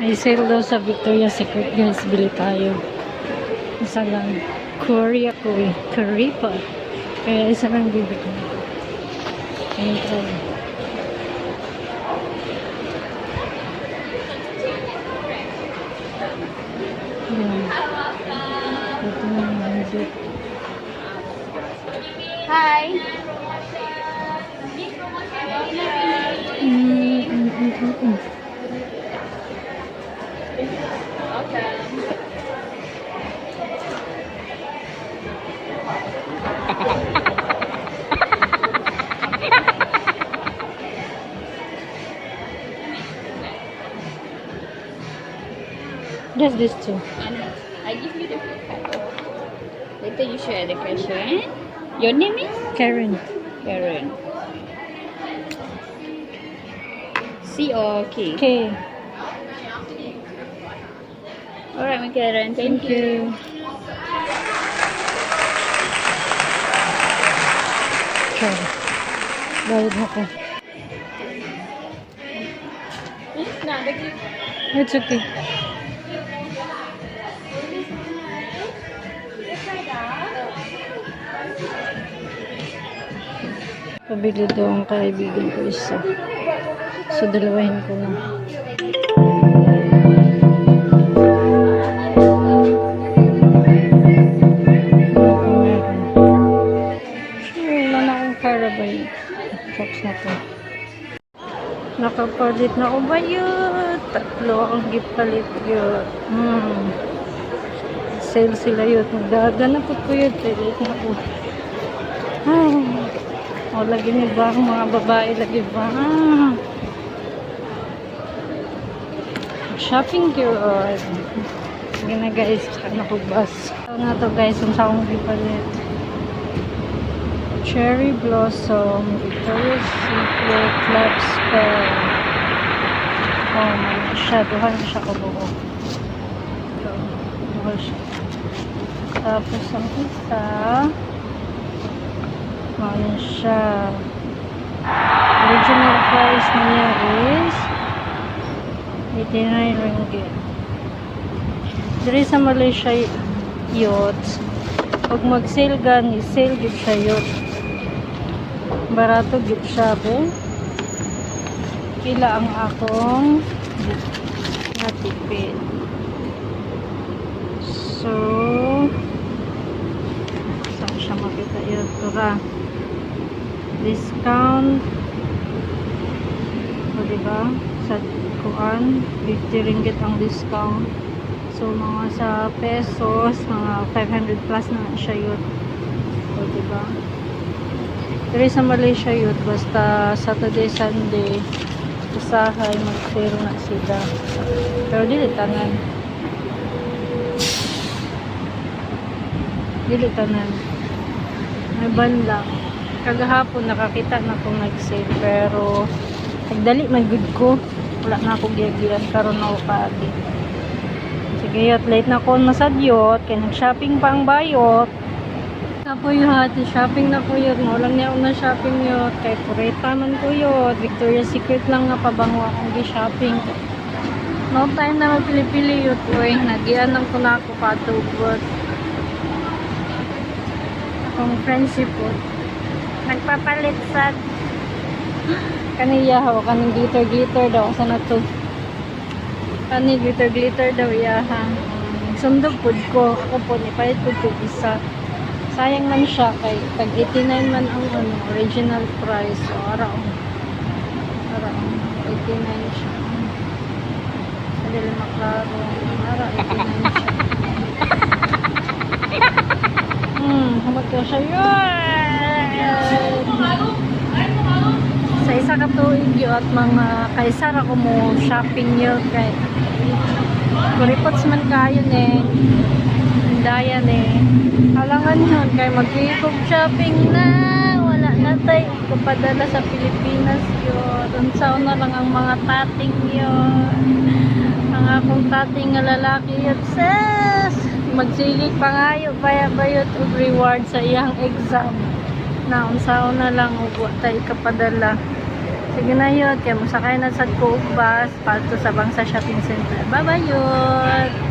May sale daw sa Victoria's Secret guys. Bili tayo. Isa lang. Korea ko eh. Curry pa. Kaya isa lang bibili tayo. Ayan. Ito na yung budget. Hi. Mm, mm, mm, mm, mm. Just this two. I give you the card. Later you share the question. Your name is Karen. Karen. C or K? Okay. Alright, my Karen. Thank, Thank you. Sure. Bayad mo ko. It's okay. Pabili daw ang kaibigan ko isa. So, dalawahin ko na. Nakapalit na ako ba yun? Tatlo ang gipalit yun. Hmm. Sale sila yun. Magdaganapot ko yun. Pilit na ako. Ay. O, lagi ni ba? Mga babae lagi ba? Ah. Shopping yun. Sige na guys. Tsaka na ko bus. Ito nga to guys. Ang sa akong gipalit. Cherry Blossom, Victoria's Secret, Love Spell. Siya. Duhan na siya kabuo. Ito. Duhan siya. Tapos ang isa, ano siya. Original price niya is 89 ringgit. Diri sa Malaysia yachts, pag mag-sale gani, sale gid siya yacht. Barato gid siya, be. Pila ang akong natipid. So, saan siya makita yun? Tura. Discount. O, diba? Sa kuan, 50 ringgit ang discount. So, mga sa pesos, mga 500 plus na siya yun. O, diba? Pero sa Malaysia yun, basta Saturday, Sunday, usahay, mag-sale na sila. Pero dili tanan. Dili tanan. May ban lang. Kagahapon nakakita na akong nag-sale pero nagdali may good ko. Wala na akong giyagian karon na ako kaagi. Sige, yot, late na ako masadyot. Kaya nag-shopping pa ang bayot. Na po hati, shopping na po yun. Walang niya na shopping yun. Kay Pureta man po yun. Victoria's Secret lang nga pabango akong gi-shopping. No time na magpili-pili yun. Uy, nagianan ko na ako patubot. Akong friendship po. Nagpapalit sa kaniya ho. Kaning glitter-glitter daw. Asa na to? Kani glitter-glitter daw iyaha. Sundog po ko. Ako po, nipalit po ko isa sayang man siya kay tag 89 man ang ano, original price. So araw araw 89 siya. Madali maklaro. Araw 89 siya. Hmm hamad ka siya. Yun sa isa ka tuig yun at mga kaisar ako mo shopping yun kay kuripots man kayo eh dayan eh. Halangan yun, kay mag-ikog shopping na. Wala na tayo. Kapadala sa Pilipinas yun. Unsaw na lang ang mga tating yun. Ang akong tating nga lalaki yun. Sis! Magsigig pa nga yun. Baya ba yun og reward sa iyang exam. Na unsaw na lang wa tayo kapadala. Sige na yun. Kaya musakay na sa ko bus. Palto sa Bangsa Shopping Center. Bye-bye yun.